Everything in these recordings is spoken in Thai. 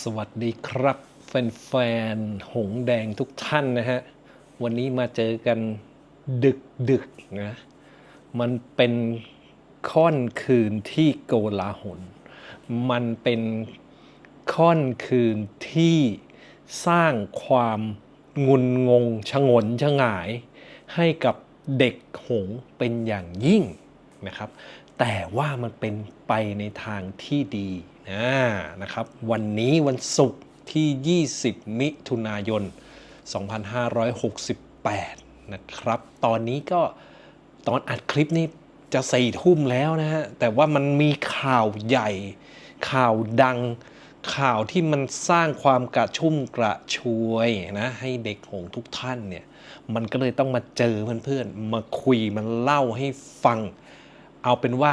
สวัสดีครับ แฟนๆ หงแดงทุกท่านนะฮะ วันนี้มาเจอกันดึกดึกๆนะ มันเป็นค่อนคืนที่โกลาหล มันเป็นค่อนคืนที่สร้างความงุนงงชงนชงาย ให้กับเด็กหงเป็นอย่างยิ่งนะครับ แต่ว่ามันเป็นไปในทางที่ดี นะนะครับ วันนี้วันศุกร์ที่ 20 มิถุนายน 2568 นะครับ ตอนนี้ก็ตอนอัดคลิปนี้จะสี่ทุ่มแล้วนะฮะ แต่ว่ามันมีข่าวใหญ่ ข่าวดัง ข่าวที่มันสร้างความกระชุ่มกระชวยนะ ให้เด็กหงทุกท่านเนี่ย มันก็เลยต้องมาเจอเพื่อนๆ มาคุย มันเล่าให้ฟัง เอาเป็นว่า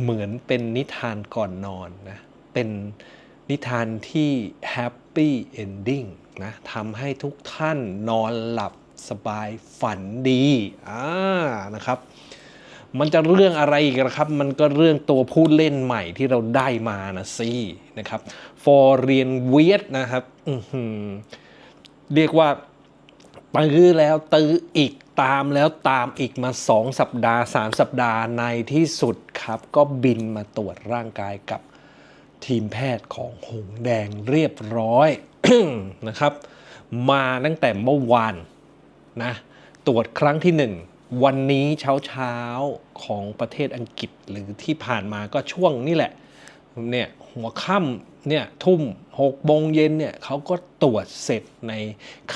เหมือนเป็นนิทานก่อนนอนนะ เป็นนิทานที่แฮปปี้เอนดิ้งนะทำให้ทุกท่านนอนหลับสบายฝันดีอ่านะครับ มันจะเรื่องอะไรอีกนะครับ มันก็เรื่องตัวผู้เล่นใหม่ที่เราได้มานะสินะครับ for เรียนเวียดนะครับเรียกว่า ตื้อแล้วตื้ออีกตามแล้วตามอีกมา 2 สัปดาห์ 3 สัปดาห์ในที่สุดครับ ก็บินมาตรวจร่างกายกับทีมแพทย์ของหงแดงเรียบร้อยนะครับ มาตั้งแต่เมื่อวานนะตรวจครั้งที่ 1 วันนี้เช้าเช้าๆของประเทศอังกฤษหรือที่ผ่านมาก็ช่วงนี่แหละ เนี่ยหัวค่ำเนี่ยทุ่มหกโมงเย็นเนี่ยเขาก็ตรวจเสร็จใน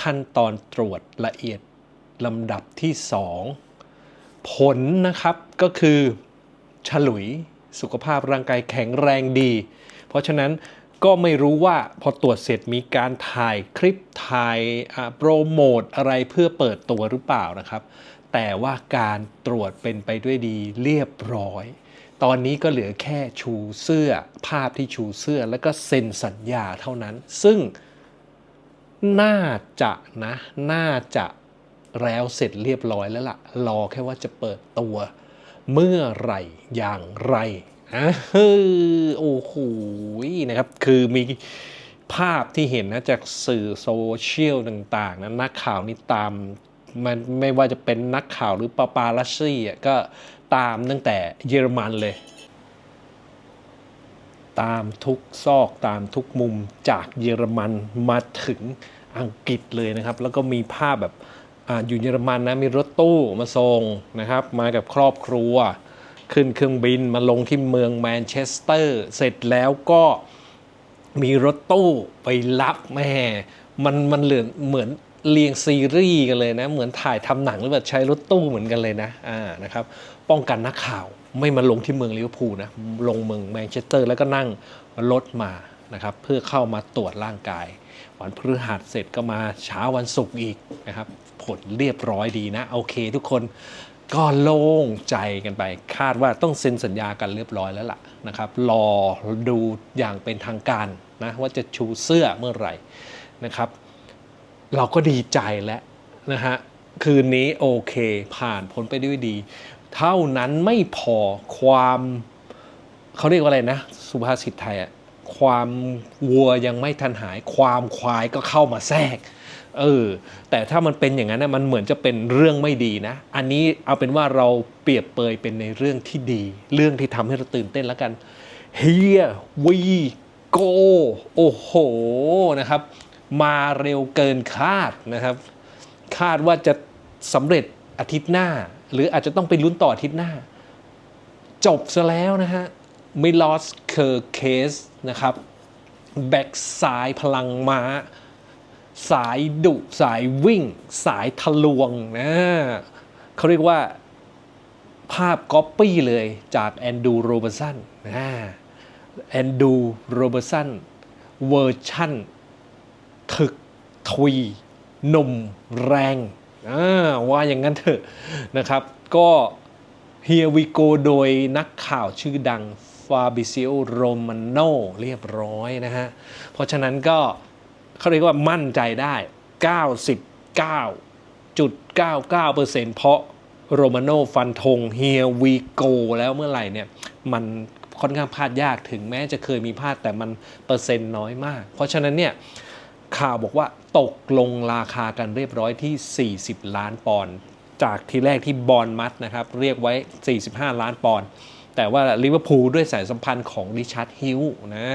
ขั้นตอนตรวจละเอียดลำดับที่ 2 ผลนะครับก็คือฉลุยสุขภาพร่างกายแข็งแรงดี เพราะฉะนั้นก็ไม่รู้ว่าพอตรวจเสร็จมีการถ่ายคลิปถ่ายโปรโมทอะไรเพื่อเปิดตัวหรือเปล่านะครับ แต่ว่าการตรวจเป็นไปด้วยดีเรียบร้อย ตอนนี้ก็เหลือแค่ชูเสื้อภาพที่ชูเสื้อแล้วก็เซ็นสัญญาเท่านั้น ซึ่งน่าจะนะน่าจะแล้วเสร็จเรียบร้อยแล้วล่ะ รอแค่ว่าจะเปิดตัว เมื่อไหร่อย่างไรอะเฮ้อโอ้โหนะครับ คือมีภาพที่เห็นนะจากสื่อโซเชียลต่างๆนะนักข่าวนี่ตาม มันไม่ว่าจะเป็นนักข่าวหรือปาปาลัสซี่อะก็ตามตั้งแต่เยอรมันเลย ตามทุกซอกตามทุกมุมจากเยอรมันมาถึงอังกฤษเลยนะครับ แล้วก็มีภาพแบบออยู่เยอรมันนะมีรถตู้มาส่งนะครับ มากับครอบครัว ขึ้นเครื่องบินมาลงที่เมืองแมนเชสเตอร์ เสร็จแล้วก็มีรถตู้ไปรับแม่มันมันเหลือนเหมือน เรียงซีรีส์กันเลยนะ เหมือนถ่ายทำหนังหรือแบบใช้รถตู้เหมือนกันเลยนะอ่านะครับป้องกันนักข่าวไม่มาลงที่เมืองลิเวอร์พูลนะลงเมืองแมนเชสเตอร์แล้วก็นั่งรถมานะครับเพื่อเข้ามาตรวจร่างกาย วันพฤหัสเสร็จก็มาเช้าวันศุกร์อีกนะครับผลเรียบร้อยดีนะ โอเคทุกคนก็โล่งใจกันไป คาดว่าต้องเซ็นสัญญากันเรียบร้อยแล้วล่ะนะครับรอดูอย่างเป็นทางการนะว่าจะชูเสื้อเมื่อไหร่นะครับ เราก็ดีใจแล้วนะฮะคืนนี้โอเคผ่านพ้นไปด้วยดี เท่านั้นไม่พอความเขาเรียกว่าอะไรนะ สุภาษิตไทยอะความวัวยังไม่ทันหาย ความควายก็เข้ามาแทรกเออแต่ถ้ามันเป็นอย่างนั้นนะมันเหมือนจะเป็นเรื่องไม่ดีนะ อันนี้เอาเป็นว่าเราเปรียบเปยเป็นในเรื่องที่ดี เรื่องที่ทำให้เราตื่นเต้นแล้วกัน Here we go โอ้โหนะครับ มาเร็วเกินคาดนะครับ คาดว่าจะสำเร็จอาทิตย์หน้า หรืออาจจะต้องไปลุ้นต่ออาทิตย์หน้า จบซะแล้วนะฮะมิลอสเคอร์เคสนะครับ แบ็กซ้ายพลังม้า สายดุสายวิ่ง สายทะลวงนะเขาเรียกว่าภาพก๊อปปี้เลยจากแอนดูโรเบอร์สันนะแอนดูโรเบอร์สันเวอร์ชั่น ถึกทวีหนุ่มแรงว่าอย่างนั้นเถอะนะครับ ก็ Here we go โดยนักข่าวชื่อดังฟาบิซิโอโรมาโนเรียบร้อยนะฮะ เพราะฉะนั้นก็เขาเรียกว่ามั่นใจได้ 99.99%เพราะโรมาโนฟันธง Here we go แล้วเมื่อไหร่เนี่ย มันค่อนข้างพลาดยากถึงแม้จะเคยมีพลาดแต่มันเปอร์เซ็นต์น้อยมาก เพราะฉะนั้นเนี่ย ข่าวบอกว่าตกลงราคากันเรียบร้อยที่ 40 ล้านปอนด์จากทีแรกที่บอลมัดนะครับ เรียกไว้ 45 ล้านปอนด์แต่ว่าลิเวอร์พูลด้วยสายสัมพันธ์ของริชาร์ดฮิลนะ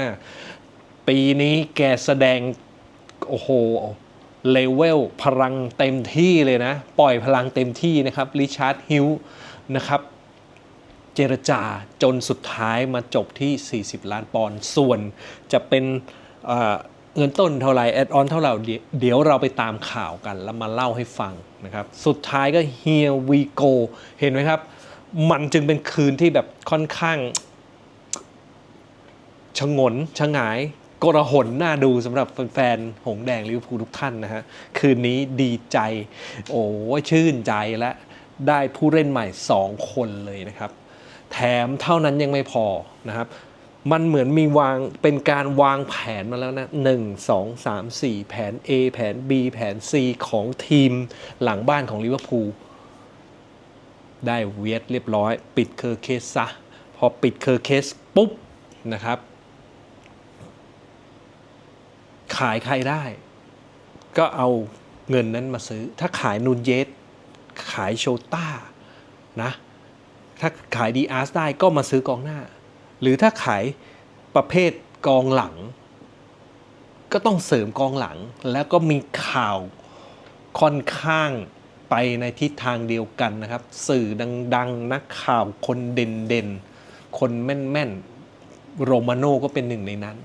ปีนี้แกแสดง โอ้โหเลเวลพลังเต็มที่เลยนะ ปล่อยพลังเต็มที่นะครับริชาร์ดฮิลนะครับ เจรจาจนสุดท้ายมาจบที่ 40 ล้านปอนด์ส่วนจะเป็น เงินต้นเท่าไหร่แอดออนเท่าไหร่เดี๋ยวเราไปตามข่าวกันแล้วมาเล่าให้ฟังนะครับสุดท้ายก็ here we go เห็นไหมครับ มันจึงเป็นคืนที่แบบค่อนข้างชงนชงายกระหนน่าดูสำหรับแฟนๆหงแดงลิเวอร์พูลทุกท่านนะฮะ คืนนี้ดีใจ โอ้ชื่นใจและได้ผู้เล่นใหม่ 2 คนเลยนะครับ แถมเท่านั้นยังไม่พอนะครับ มันเหมือนมีวางเป็นการวางแผนมาแล้วนะ1 2 3 4แผน A แผน B แผน C ของทีมหลังบ้านของลิเวอร์พูลได้เวียดเรียบร้อย ปิดเคอร์เคสซะ พอปิดเคอร์เคสปุ๊บนะครับ ขายใครได้ ก็เอาเงินนั้นมาซื้อ ถ้าขายนูนเยสขายโชต้านะ ถ้าขายดีอาร์สได้ก็มาซื้อกองหน้า หรือถ้าขายประเภทกองหลัง ก็ต้องเสริมกองหลัง แล้วก็มีข่าวค่อนข้างไปในทิศทางเดียวกันนะครับ สื่อดัง ๆ นักข่าวคนเด่นๆ คนแม่นๆ โรมาโน่ก็เป็นหนึ่งในนั้น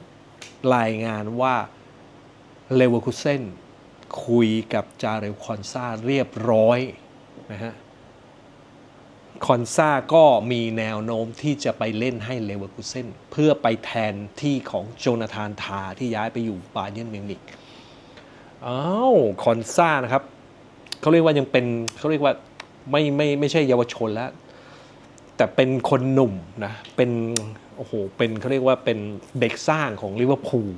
รายงานว่าเลเวอร์คูเซนคุยกับจาเรลคอนซาเรียบร้อยนะฮะ คอนซาก็มีแนวโน้มที่จะไปเล่นให้เลเวอร์คูเซนเพื่อไปแทนที่ของโจนาธานทาที่ย้ายไปอยู่บาเยิร์นมิวนิกอ้าวคอนซานะครับเขาเรียกว่ายังเป็นเขาเรียกว่าไม่ไม่ไม่ใช่เยาวชนแล้ว แต่เป็นคนหนุ่มนะเป็นโอ้โหเป็นเขาเรียกว่าเป็นเด็กสร้างของลิเวอร์พูล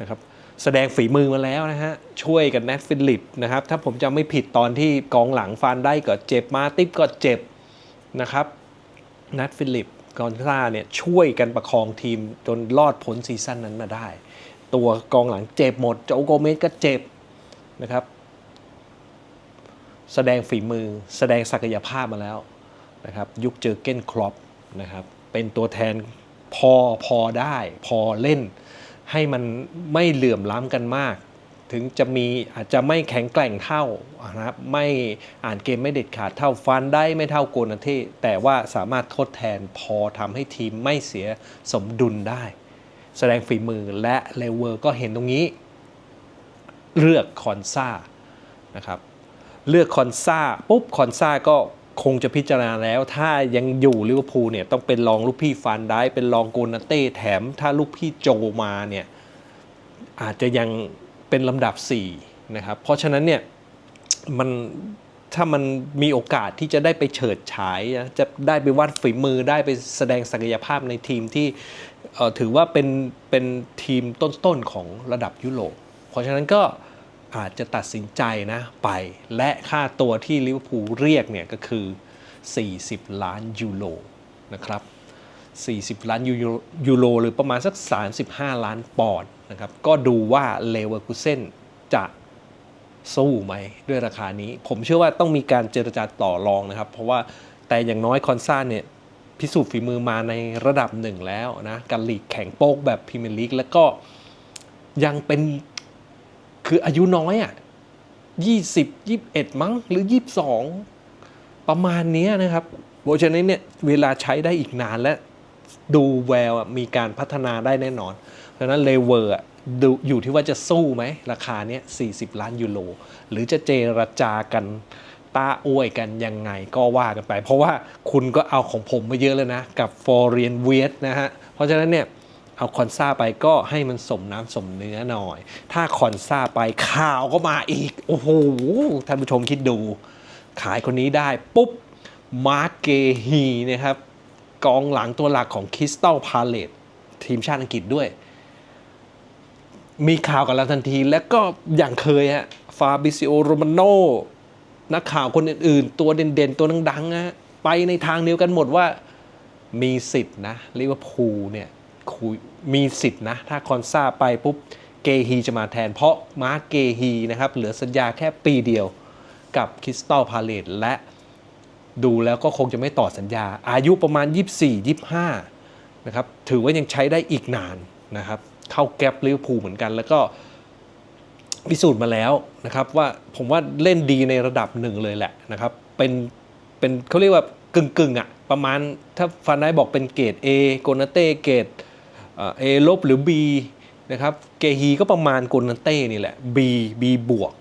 นะครับแสดงฝีมือมาแล้วนะฮะ ช่วยกับแนทฟิลิปนะครับ ถ้าผมจำไม่ผิดตอนที่กองหลังฟานได้ก็เจ็บมาติปก็เจ็บ นะครับนัทฟิลิปกอนซาเนี่ยช่วยกันประคองทีมจนรอดพ้นซีซั่นนั้นมาได้ ตัวกองหลังเจ็บหมดโจโกเมสก็เจ็บนะครับ แสดงฝีมือแสดงศักยภาพมาแล้วนะครับ ยุคเจอเก้นครอปนะครับ เป็นตัวแทนพอพอได้ พอเล่นให้มันไม่เหลื่อมล้ำกันมาก ถึงจะมีอาจจะไม่แข็งแกร่งเท่านะครับไม่อ่านเกมไม่เด็ดขาดเท่าฟันได้ไม่เท่าโกนาเทแต่ว่าสามารถทดแทนพอทำให้ทีมไม่เสียสมดุลได้ แสดงฝีมือและเลเวอร์ก็เห็นตรงนี้ เลือกคอนซานะครับเลือกคอนซาปุ๊บคอนซาก็คงจะพิจารณาแล้ว ถ้ายังอยู่ลิเวอร์พูลเนี่ยต้องเป็นรองลูกพี่ฟันได้เป็นรองโกนาเต้แถมถ้าลูกพี่โจมาเนี่ยอาจจะยัง เป็นลำดับ4นะครับเพราะฉะนั้นเนี่ยมันถ้ามันมีโอกาสที่จะได้ไปเฉิดฉาย จะได้ไปวัดฝีมือได้ไปแสดงศักยภาพในทีมที่ถือว่าเป็นเป็นทีมต้นๆของระดับยุโรปเพราะฉะนั้นก็อาจจะตัดสินใจนะไปและค่าตัวที่ลิเวอร์พูลเรียกเนี่ยก็คือ 40 ล้านยูโรนะครับ 40 ล้านยูโรยูโรหรือประมาณสัก 35 ล้านปอนด์ นะครับก็ดูว่าเลเวอร์คูเซนจะสู้ไหมด้วยราคานี้ ผมเชื่อว่าต้องมีการเจรจาต่อรองนะครับ เพราะว่าแต่อย่างน้อยคอนซ่าเนี่ยพิสูจน์ฝีมือมาในระดับหนึ่งแล้วนะการลีกแข่งโป๊กแบบพรีเมียร์ลีกแล้วก็ยังเป็นคืออายุน้อยอะ20 21 มั้งหรือ 22 ประมาณนี้นะครับเพรานั้นเนี่ยเวลาใช้ได้อีกนานและ ดูแววมีการพัฒนาได้แน่นอน เพราะนั้นเลเวอร์อยู่ที่ว่าจะสู้ไหม ราคาเนี้ย40 ล้านยูโร หรือจะเจรจากันตาอวยกันยังไงก็ว่ากันไป เพราะว่าคุณก็เอาของผมมาเยอะแล้วนะ กับฟอร์เรียนเวสนะฮะ เพราะฉะนั้นเนี่ย เอาคอนซาไปก็ให้มันสมน้ำสมเนื้อหน่อย ถ้าคอนซาไปข่าวก็มาอีก โอ้โห ท่านผู้ชมคิดดู ขายคนนี้ได้ปุ๊บ มาร์เกฮีนะครับ กองหลังตัวหลักของคริสตัลพาเลตทีมชาติอังกฤษด้วย มีข่าวกับเราทันที และก็อย่างเคยฮะฟาบิซิโอโรมาโนนักข่าวคนอื่นๆ ตัวเด่นๆ ตัวดังๆนะฮะไปในทางเดียวกันหมดว่ามีสิทธิ์นะลิเวอร์พูลเนี่ยคุยมีสิทธิ์นะ ถ้าคอนซาไปปุ๊บเกฮีจะมาแทน เพราะมาร์เกฮีนะครับ เหลือสัญญาแค่ปีเดียวกับคริสตัลพาเลตและ ดูแล้วก็คงจะไม่ต่อสัญญา อายุประมาณ 24 25 นะครับ ถือว่ายังใช้ได้อีกนานนะครับ เข้าแก๊ปลิเวอร์พูลเหมือนกัน แล้วก็พิสูจน์มาแล้วนะครับ ว่าผมว่าเล่นดีในระดับหนึ่งเลยแหละนะครับ เป็นเป็นเขาเรียกว่ากึ่งกึ่งๆอะประมาณถ้าฟันได้บอกเป็นเกรด A โกนาเต้เกรดเอลบหรือ B นะครับเกฮีก็ประมาณโกนาเต้นี่แหละ B B บวก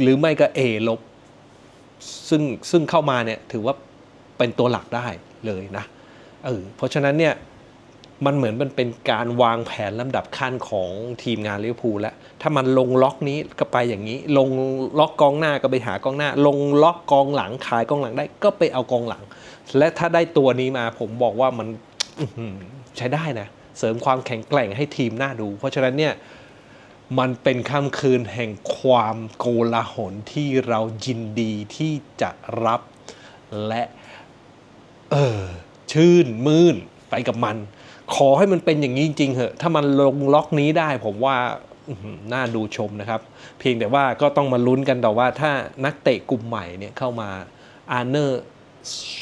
หรือไม่ก็ A ลบ ซึ่งซึ่งเข้ามาเนี่ยถือว่าเป็นตัวหลักได้เลยนะเออเพราะฉะนั้นเนี่ยมันเหมือนมันเป็นการวางแผนลำดับขั้นของทีมงานลิเวอร์พูลแล้ว ถ้ามันลงล็อกนี้ก็ไปอย่างนี้ ลงล็อกกองหน้าก็ไปหากองหน้า ลงล็อกกองหลังขายกองหลังได้ก็ไปเอากองหลัง และถ้าได้ตัวนี้มาผมบอกว่ามันใช้ได้นะ เสริมความแข็งแกร่งให้ทีมหน่าดู เพราะฉะนั้นเนี่ย มันเป็นค่ำคืนแห่งความโกลาหลที่เรายินดีที่จะรับและเออชื่นมื่นไปกับมัน ขอให้มันเป็นอย่างนี้จริงเหอะ ถ้ามันลงล็อกนี้ได้ผมว่าน่าดูชมนะครับ เพียงแต่ว่าก็ต้องมาลุ้นกันต่อว่าถ้านักเตะกลุ่มใหม่เนี่ยเข้ามาอาร์เนอร์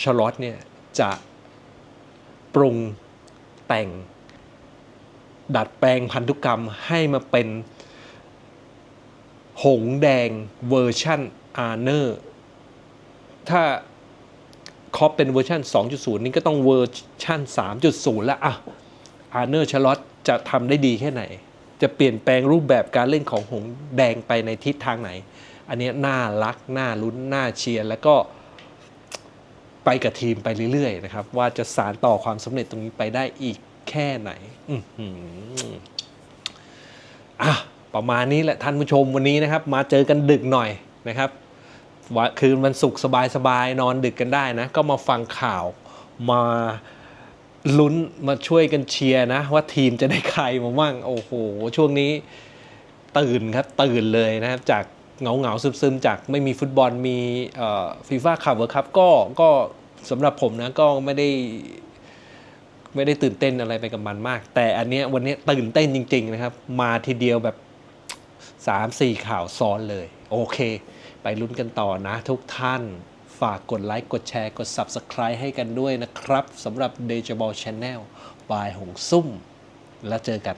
ชลอตเนี่ยจะปรุงแต่ง ดัดแปลงพันธุกรรมให้มาเป็น หงแดงเวอร์ชันอาร์เนอร์ถ้าคอปเป็นเวอร์ชัน2.0 นี่ก็ต้องเวอร์ชัน3.0 แล้วอะอาร์เนอร์ชลอตจะทำได้ดีแค่ไหน จะเปลี่ยนแปลงรูปแบบการเล่นของหงแดงไปในทิศทางไหน อันนี้น่ารัก น่าลุ้น น่าเชียร์ แล้วก็ไปกับทีมไปเรื่อยๆนะครับ ว่าจะสารต่อความสำเร็จตรงนี้ไปได้อีกแค่ไหนอื ประมาณนี้แหละท่านผู้ชมวันนี้นะครับ มาเจอกันดึกหน่อยนะครับคืนวันศุกร์สบายๆนอนดึกกันได้นะ ก็มาฟังข่าวมาลุ้นมาช่วยกันเชียร์นะ ว่าทีมจะได้ใครมาบ้างโอ้โห ช่วงนี้ตื่นครับ ตื่นเลยนะครับ จากเงาเงาๆซึมจากไม่มีฟุตบอลมีฟีฟ่าคัพเวิร์คัพก็ก็สำหรับผมนะก็ไม่ได้ ไม่ได้ตื่นเต้นอะไรไปกับมันมาก แต่อันเนี้ยวันนี้ตื่นเต้นจริง ๆ นะครับ มาทีเดียวแบบ 3 4 ข่าวซ้อนเลย โอเค ไปลุ้นกันต่อนะทุกท่านฝากกดไลค์กดแชร์กด Subscribe ให้กันด้วยนะครับสำหรับ d e j a b a l Channel บายหงซุ่ม แล้วเจอกัน